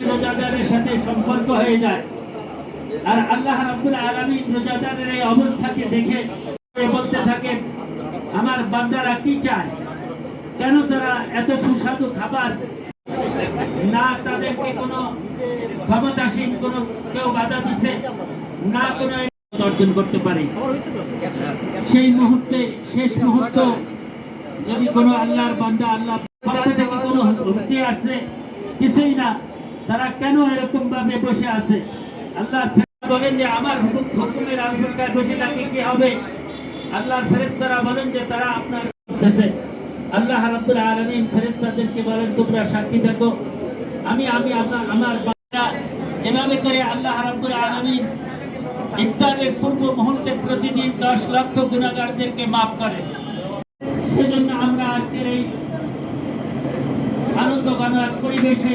রোজাদারের সাথে সম্পর্ক হয়ে যায়। আর আল্লাহ আলামিন রোজাদারের এই অবস্থাকে দেখে বলতে আমার বান্দারা কি চায়? কেন তারা এত সুস্বাদু খাবার? না তাদেরকে কোনো ক্ষমতাসীন, কোনো কেউ বাধা দিছে, না কোনো অর্জন করতে পারে। সেই মুহূর্তে, শেষ মুহূর্ত, যদি কোনো আল্লাহর বান্দা আল্লাহ থেকে কোনো হুমকি আসে, কিছুই না তারা কেন এরকম ভাবে বসে আছে? আল্লাহ বলেন যে, আমার হুকুম, হুকুমের আলফায় বসে থাকে কি হবে? আল্লাহর ফেরেশতারা বলেন যে, তারা আপনার আল্লাহ রাব্বুল আলামিন ফেরেশতাদেরকে বলেন, তোমরা সাক্ষী থাকো। আমি আমি আপনার, আমার বান্দা। এভাবে করে আল্লাহ রাব্বুল আলামিন ইফতারের পূর্ব মুহূর্তে প্রতিদিন দশ লক্ষ গুণাগারদেরকে মাফ করে। সেজন্য আমরা আজকের এই আনন্দ গানার পরিবেশে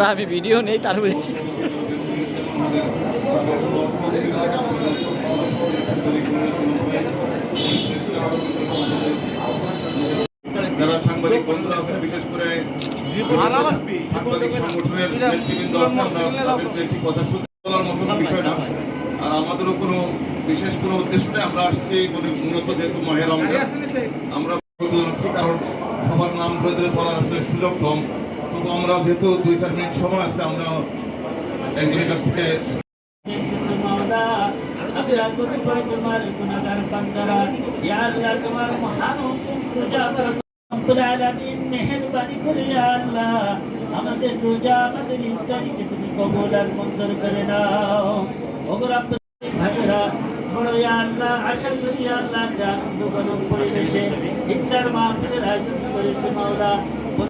না আমি ভিডিও নেই, তার মধ্যে আমাদের যারা সাংবাদিক আছে সাংবাদিক সংগঠনের আমরা আর আমাদেরও কোনো বিশেষ কোনো উদ্দেশ্য নেই, আমরা আসছি মূলত যেহেতু মাহের আমরা কারণ সবার নাম ধরে বলার আসলে সুযোগ কম। আমরা যেহেতু দুই চার মিনিট সময় আছে আমরা একজনের কাছ থেকে আমাদের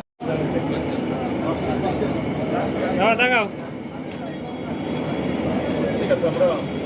তাকাও তাকাও ঠিক আছে আমরা